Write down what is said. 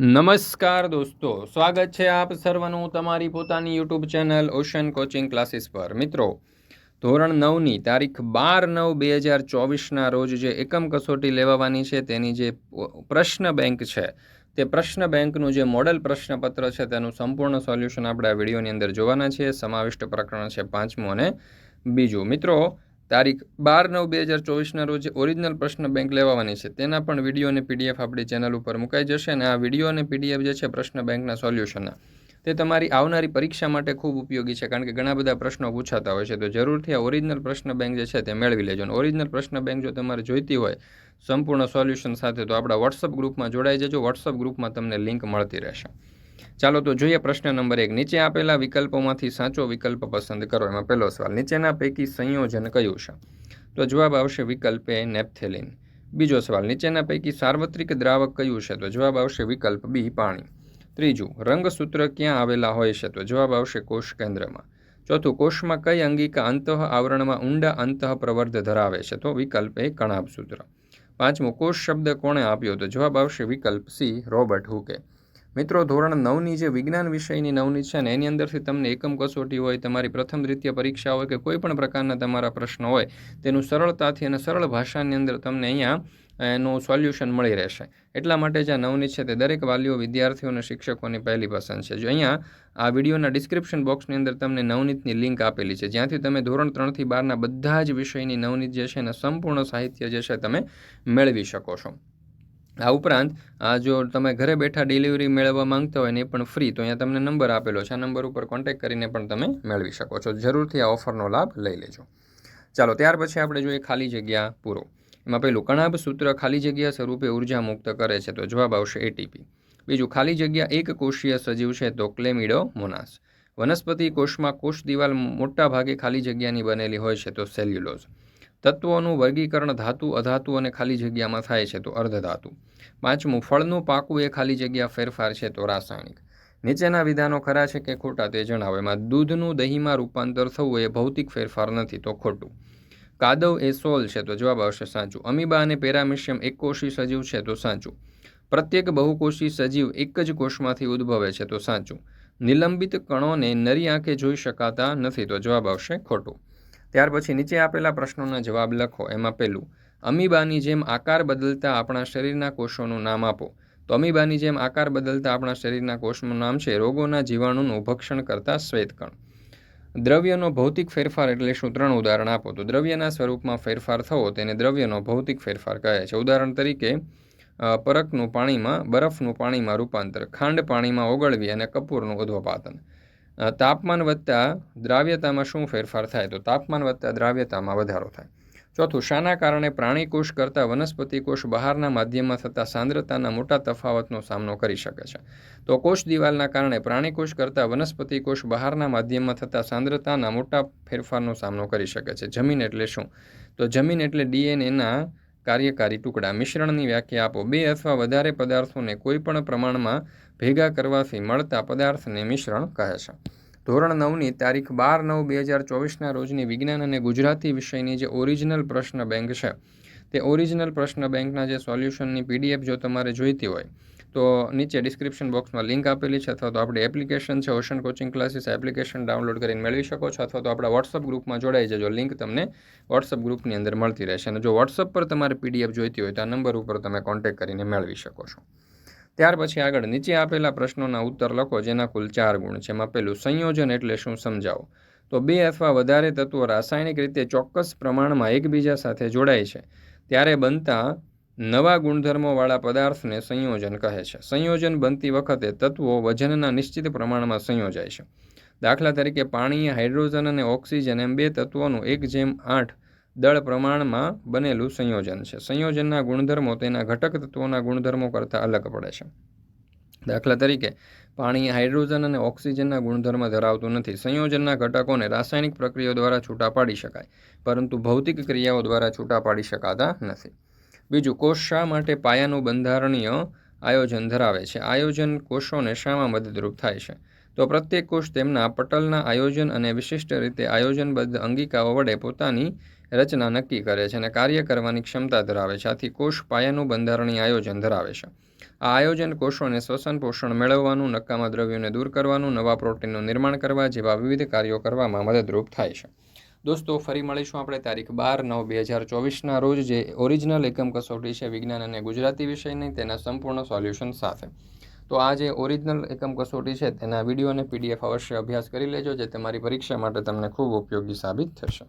નમસ્કાર દોસ્તો, સ્વાગત છે આપ સર્વનું તમારી પોતાની YouTube channel ocean coaching classes પર. મિત્રો, ધોરણ નવની તારીખ બાર નવ બે હજાર ચોવીસના રોજ જે એકમ કસોટી લેવાવાની છે તેની જે પ્રશ્ન બેંક છે, તે પ્રશ્ન બેંકનું જે મોડેલ પ્રશ્નપત્ર છે તેનું સંપૂર્ણ સોલ્યુશન આપણે આ વિડીયોની અંદર જોવાના છીએ. સમાવિષ્ટ પ્રકરણ છે પાંચમું અને બીજું. મિત્રો તારીખ બાર નવ બે હજાર ચોવીસના રોજ ઓરિજિનલ પ્રશ્ન બેંક લેવાની છે. તેના પણ વીડિયો અને પીડીએફ આપણી ચેનલ ઉપર મુકાઈ જશે અને આ વીડિયો અને પીડીએફ જે છે પ્રશ્ન બેંકના સોલ્યુશનના તે તમારી આવનારી પરીક્ષા માટે ખૂબ ઉપયોગી છે કારણ કે ઘણા બધા પ્રશ્નો પૂછાતા હોય છે. તો જરૂરથી આ ઓરિજિનલ પ્રશ્ન બેંક જે છે તે મેળવી લેજો. અને ઓરિજિનલ પ્રશ્ન બેંક જો તમારે જોઈતી હોય સંપૂર્ણ સોલ્યુશન સાથે તો આપણા વોટ્સઅપ ગ્રુપમાં જોડાઈ જજો. વોટ્સઅપ ગ્રુપમાં તમને લિંક મળતી રહેશે. ચાલો તો જોઈએ પ્રશ્ન નંબર એક. નીચે આપેલા વિકલ્પોમાંથી સાચો વિકલ્પ પસંદ કરો. એમાં પહેલો સવાલ, નીચેના પૈકી સંયોજન કયું છે? તો જવાબ આવશે વિકલ્પ એ નેપથેલિન. બીજો સવાલ, નીચેના પૈકી સાર્વત્રિક દ્રાવક કયું છે? તો જવાબ આવશે વિકલ્પ બી, પાણી. ત્રીજું, રંગસૂત્ર ક્યાં આવેલા હોય છે? તો જવાબ આવશે કોષ કેન્દ્રમાં. ચોથું, કોષમાં કઈ અંગિકા અંતઃ આવરણમાં ઊંડા અંતઃ પ્રવર્ધ ધરાવે છે? તો વિકલ્પ એ કણાભ સૂત્ર પાંચમું, કોષ શબ્દ કોણે આપ્યો? તો જવાબ આવશે વિકલ્પ સી, રોબર્ટ હુકે. મિત્રો, ધોરણ નવની જે વિજ્ઞાન વિષયની નવની છે ને, એની અંદરથી તમને એકમ કસોટી હોય, તમારી પ્રથમ દ્વિતીય પરીક્ષા હોય કે કોઈ પણ પ્રકારના તમારા પ્રશ્નો હોય, તેનું સરળતાથી અને સરળ ભાષાની અંદર તમને અહીંયા એનું સોલ્યુશન મળી રહેશે. એટલા માટે જે નવની છે તે દરેક વાલીઓ, વિદ્યાર્થીઓ અને શિક્ષકોની પહેલી પસંદ છે. જો અહીંયા આ વિડીયોના ડિસ્ક્રિપ્શન બોક્સની અંદર તમને નવનીતની લિંક આપેલી છે, જ્યાંથી તમે ધોરણ ત્રણથી બારના બધા જ વિષયની નવનીત જે છે ને, સંપૂર્ણ સાહિત્ય જે છે તમે મેળવી શકો છો. આ ઉપરાંત, આ જો તમે ઘરે બેઠા ડિલિવરી મેળવવા માંગતા હોય ને એ પણ ફ્રી તો અહીંયા તમને નંબર આપેલો છે. આ નંબર ઉપર કોન્ટેક્ટ કરીને પણ તમે મેળવી શકો છો. જરૂરથી આ ઓફરનો લાભ લઈ લેજો. ચાલો, ત્યાર પછી આપણે જોઈએ ખાલી જગ્યા પૂરો. એમાં પહેલું કણાભ સૂત્ર ખાલી જગ્યા સ્વરૂપે ઊર્જા મુક્ત કરે છે, તો જવાબ આવશે એટીપી બીજું, ખાલી જગ્યા એક કોષીય સજીવ છે, તો ક્લેમિડો મોનાસ. વનસ્પતિ કોષમાં કોષ દિવાલ મોટા ભાગે ખાલી જગ્યાની બનેલી હોય છે, તો સેલ્યુલોઝ. તત્વોનું વર્ગીકરણ ધાતુ, અધાતુ અને ખાલી જગ્યામાં થાય છે, તો અર્ધધાતુ. પાંચમું, ફળનું પાકું એ ખાલી જગ્યા ફેરફાર છે, તો રાસાયણિક. નીચેના વિધાનો ખરા છે કે ખોટા તે જણાવો. એમાં દૂધનું દહીંમાં રૂપાંતર થવું એ ભૌતિક ફેરફાર નથી, તો ખોટું. કાદવ એ સોલ છે, તો જવાબ આવશે સાચું. અમીબા અને પેરામિશિયમ એકકોષી સજીવ છે, તો સાચું. પ્રત્યેક બહુકોષી સજીવ એક જ કોષમાંથી ઉદ્ભવે છે, તો સાચું. નિલંબિત કણોને નરી આંખે જોઈ શકાતા નથી, તો જવાબ આવશે ખોટું. ત્યાર પછી નીચે આપેલા પ્રશ્નોના જવાબ લખો. એમાં પહેલું અમીબાની જેમ આકાર બદલતા આપણા શરીરના કોષોનું નામ આપો. તો અમીબાની જેમ આકાર બદલતા આપણા શરીરના કોષનું નામ છે રોગોના જીવાણુનું ભક્ષણ કરતા શ્વેતકણ. દ્રવ્યનો ભૌતિક ફેરફાર એટલે શું ત્રણ ઉદાહરણ આપો. તો દ્રવ્યના સ્વરૂપમાં ફેરફાર થવો તેને દ્રવ્યનો ભૌતિક ફેરફાર કહે છે. ઉદાહરણ તરીકે પરકનું પાણીમાં, બરફનું પાણીમાં રૂપાંતર, ખાંડ પાણીમાં ઓગળવી અને કપૂરનું ઉદ્વપાતન તાપમાન વધતા દ્રાવ્યતામાં શું ફેરફાર થાય? તો તાપમાન વધતા દ્રાવ્યતામાં વધારો થાય. ચોથું, શાના કારણે પ્રાણીકોષ કરતાં વનસ્પતિ કોષ બહારના માધ્યમમાં થતા સાંદ્રતાના મોટા તફાવતનો સામનો કરી શકે છે. તો કોષ દિવાલના કારણે પ્રાણીકોષ કરતાં વનસ્પતિ કોષ બહારના માધ્યમમાં થતા સાંદ્રતાના મોટા ફેરફારનો સામનો કરી શકે છે. જમીન એટલે શું? તો જમીન એટલે ડીએનએના કાર્યકારી ટુકડા. મિશ્રણની વ્યાખ્યા આપો. બે અથવા વધારે પદાર્થોને કોઈપણ પ્રમાણમાં ભેગા કરવાથી મળતા પદાર્થને મિશ્રણ કહે છે. ધોરણ નવની તારીખ બાર નવ બે હજાર ચોવીસના રોજની વિજ્ઞાન અને ગુજરાતી વિષયની જે ઓરિજિનલ પ્રશ્ન બેંક છે, તે ઓરિજિનલ પ્રશ્ન બેંકના જે સોલ્યુશનની પીડીએફ જો તમારે જોઈતી હોય, તો નીચે ડિસ્ક્રિપ્શન બોક્સમાં લિંક આપેલી છે અથવા તો આપણી એપ્લિકેશન છે, ocean coaching classes, application download કરીને મેળવી શકો છો અથવા તો આપણા વોટ્સઅપ ગ્રુપમાં જોડાઈ જજો. લિંક તમને વોટ્સઅપ ગ્રુપની અંદર મળતી રહેશે અને જો વોટ્સઅપ પર તમારે પીડીએફ જોઈતી હોય તો આ નંબર ઉપર તમે કોન્ટેક્ટ કરીને મેળવી શકો છો. ત્યાર પછી આગળ નીચે આપેલા પ્રશ્નોના ઉત્તર લખો, જેના કુલ ચાર ગુણ છે. એમાં પહેલું સંયોજન એટલે શું સમજાવો? તો બે અથવા વધારે તત્વો રાસાયણિક રીતે ચોક્કસ પ્રમાણમાં એકબીજા સાથે જોડાય છે. ત્યારે બનતા નવા ગુણધર્મોવાળા પદાર્થને સંયોજન કહે છે. સંયોજન બનતી વખતે તત્વો વજનના નિશ્ચિત પ્રમાણમાં સંયોજાય છે. દાખલા તરીકે પાણી હાઇડ્રોજન અને ઓક્સિજન એમ બે તત્વોનું એક જેમ આઠ દળ પ્રમાણમાં બનેલું સંયોજન છે. સંયોજનના ગુણધર્મો તેના ઘટક તત્વોના ગુણધર્મો કરતાં અલગ પડે છે. દાખલા તરીકે, પાણી હાઇડ્રોજન અને ઓક્સિજનના ગુણધર્મ ધરાવતું નથી. સંયોજનના ઘટકોને રાસાયણિક પ્રક્રિયાઓ દ્વારા છૂટા પાડી શકાય, પરંતુ ભૌતિક ક્રિયાઓ દ્વારા છૂટા પાડી શકાતા નથી. બીજું, કોષ શા માટે પાયાનું બંધારણીય આયોજન ધરાવે છે? આયોજન કોષોને શામાં મદદરૂપ થાય છે. તો પ્રત્યેક કોષ તેમના પટલના આયોજન અને વિશિષ્ટ રીતે આયોજનબદ્ધ અંગિકાઓ વડે પોતાની રચના નક્કી કરે છે અને કાર્ય કરવાની ક્ષમતા ધરાવે છે. આથી કોષ પાયાનું બંધારણીય આયોજન ધરાવે છે. આ આયોજન કોષોને શ્વસન પોષણ મેળવવાનું, નકામા દ્રવ્યોને દૂર કરવાનું, નવા પ્રોટીનનું નિર્માણ કરવા જેવા વિવિધ કાર્યો કરવામાં મદદરૂપ થાય છે. દોસ્તો, ફરી મળીશું આપણે તારીખ બાર નવ બે હજાર ચોવીસના રોજ જે ઓરિજિનલ એકમ કસોટી છે વિજ્ઞાન અને ગુજરાતી વિષયની તેના સંપૂર્ણ સોલ્યુશન સાથે. તો આ જે ઓરિજિનલ એકમ કસોટી છે તેના વીડિયો અને પીડીએફ અવશ્ય અભ્યાસ કરી લેજો, જે તમારી પરીક્ષા માટે તમને ખૂબ ઉપયોગી સાબિત થશે.